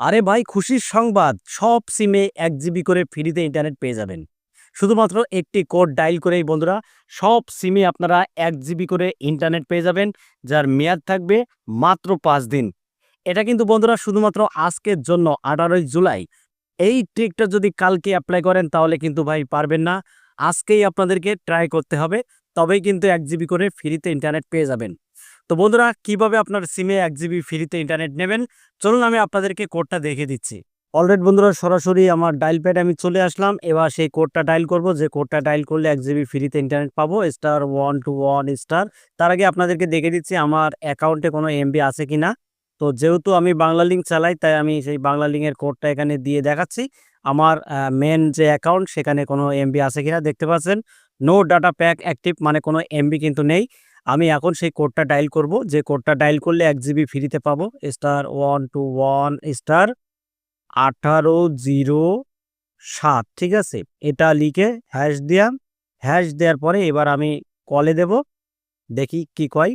আরে ভাই, খুশির সংবাদ। সব সিমে এক জিবি করে ফ্রিতে ইন্টারনেট পেয়ে যাবেন। শুধুমাত্র একটি কোড ডায়াল করেই বন্ধুরা, সব সিমে আপনারা এক জিবি করে ইন্টারনেট পেয়ে যাবেন, যার মেয়াদ থাকবে মাত্র পাঁচ দিন। এটা কিন্তু বন্ধুরা শুধুমাত্র আজকের জন্য, আঠারোই জুলাই। এই ট্রিকটা যদি কালকে অ্যাপ্লাই করেন, তাহলে কিন্তু ভাই পারবেন না। আজকেই আপনাদেরকে ট্রাই করতে হবে, তবেই কিন্তু এক জিবি করে ফ্রিতে ইন্টারনেট পেয়ে যাবেন। তো বন্ধুরা, কীভাবে আপনার সিমে এক জিবি ফ্রিতে ইন্টারনেট নেবেন? চলুন আমি আপনাদেরকে কোডটা দেখে দিচ্ছি। অলরেডি বন্ধুরা, সরাসরি আমার ডায়াল প্যাড আমি চলে আসলাম। এবার সেই কোডটা ডায়াল করব। যে কোডটা ডায়াল করলে এক জিবি ফ্রিতে ইন্টারনেট পাবো star one two one star তার আগে আপনাদেরকে দেখে দিচ্ছি, আমার অ্যাকাউন্টে কোনো এমবি আছে কি না তো যেহেতু আমি বাংলা লিঙ্ক চালাই, তাই আমি সেই বাংলা লিঙ্কের কোডটা এখানে দিয়ে দেখাচ্ছি। আমার মেন যে অ্যাকাউন্ট সেখানে কোনো এমবি আছে কিনা দেখতে পাচ্ছেন। নো ডাটা প্যাক অ্যাক্টিভ মানে কোনো এমবি কিন্তু নেই। আমি এখন সেই কোডটা ডায়াল করব। যে কোডটা ডায়াল করলে এক জিবি ফ্রিতে পাবো। Star one two one, star আঠারো জিরো সাত, ঠিক আছে? এটা লিখে হ্যাশ দিয়াম হ্যাশ দেওয়ার পরে এবার আমি কলে দেব। দেখি কি কয়।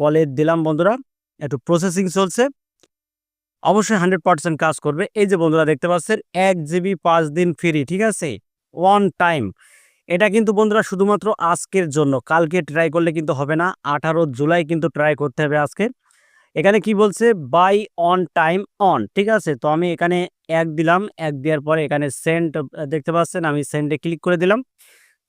কলে দিলাম বন্ধুরা। একটু প্রসেসিং চলছে। অবশ্যই হান্ড্রেড পার্সেন্ট কাজ করবে। এই যে বন্ধুরা দেখতে পাচ্ছেন, এক জিবি পাঁচ দিন ফ্রি ঠিক আছে? ওয়ান টাইম এটা কিন্তু বন্ধুরা শুধুমাত্র আজকের জন্য। কালকে ট্রাই করলে কিন্তু হবে না, আঠারো জুলাই কিন্তু ট্রাই করতে হবে আজকে। এখানে কি বলছে? বাই অন টাইম অন ঠিক আছে? তো আমি এখানে এক দিলাম, এক দেওয়ার পরে এখানে সেন্ট দেখতে পাচ্ছেন? আমি সেন্টে ক্লিক করে দিলাম।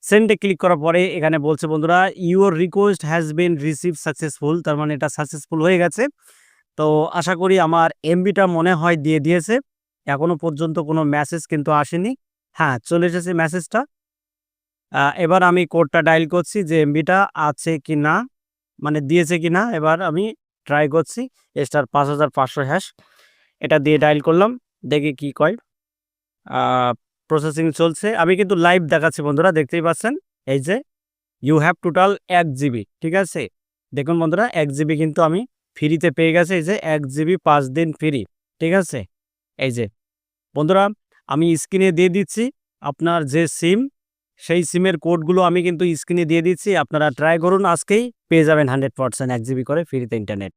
সেন্টে ক্লিক করার পরে এখানে বলছে বন্ধুরা your request has been receive successful তার মানে এটা সাকসেসফুল হয়ে গেছে। তো আশা করি আমার এমবিটা মনে হয় দিয়ে দিয়েছে। এখনও পর্যন্ত কোনো মেসেজ কিন্তু আসেনি। হ্যাঁ চলে এসেছে মেসেজটা এবার আমি কোডটা ডায়াল করছি যে এমবিটা আছে কি না মানে দিয়েছে কি না এবার আমি ট্রাই করছি স্টার পাঁচ হাজার পাঁচশো হ্যাশ এটা দিয়ে ডায়াল করলাম, দেখি কি কয়। প্রসেসিং চলছে, আমি কিন্তু লাইভ দেখাচ্ছি বন্ধুরা, দেখতেই পাচ্ছেন, এই যে ইউ হ্যাভ টোটাল এক জিবি ঠিক আছে? দেখুন বন্ধুরা, এক জিবি কিন্তু আমি ফ্রিতে পেয়ে গেছে, এই যে এক জিবি পাঁচ দিন ফ্রি ঠিক আছে? এই যে, বন্ধুরা, আমি স্ক্রিনে দিয়ে দিচ্ছি, আপনার যে সিম সেই সিমের কোডগুলো আমি কিন্তু স্ক্রিনে দিয়ে দিচ্ছি। আপনারা ট্রাই করুন, আজকেই পেয়ে যাবেন হান্ড্রেড পার্সেন্ট এক জিবি করে ফ্রিতে ইন্টারনেট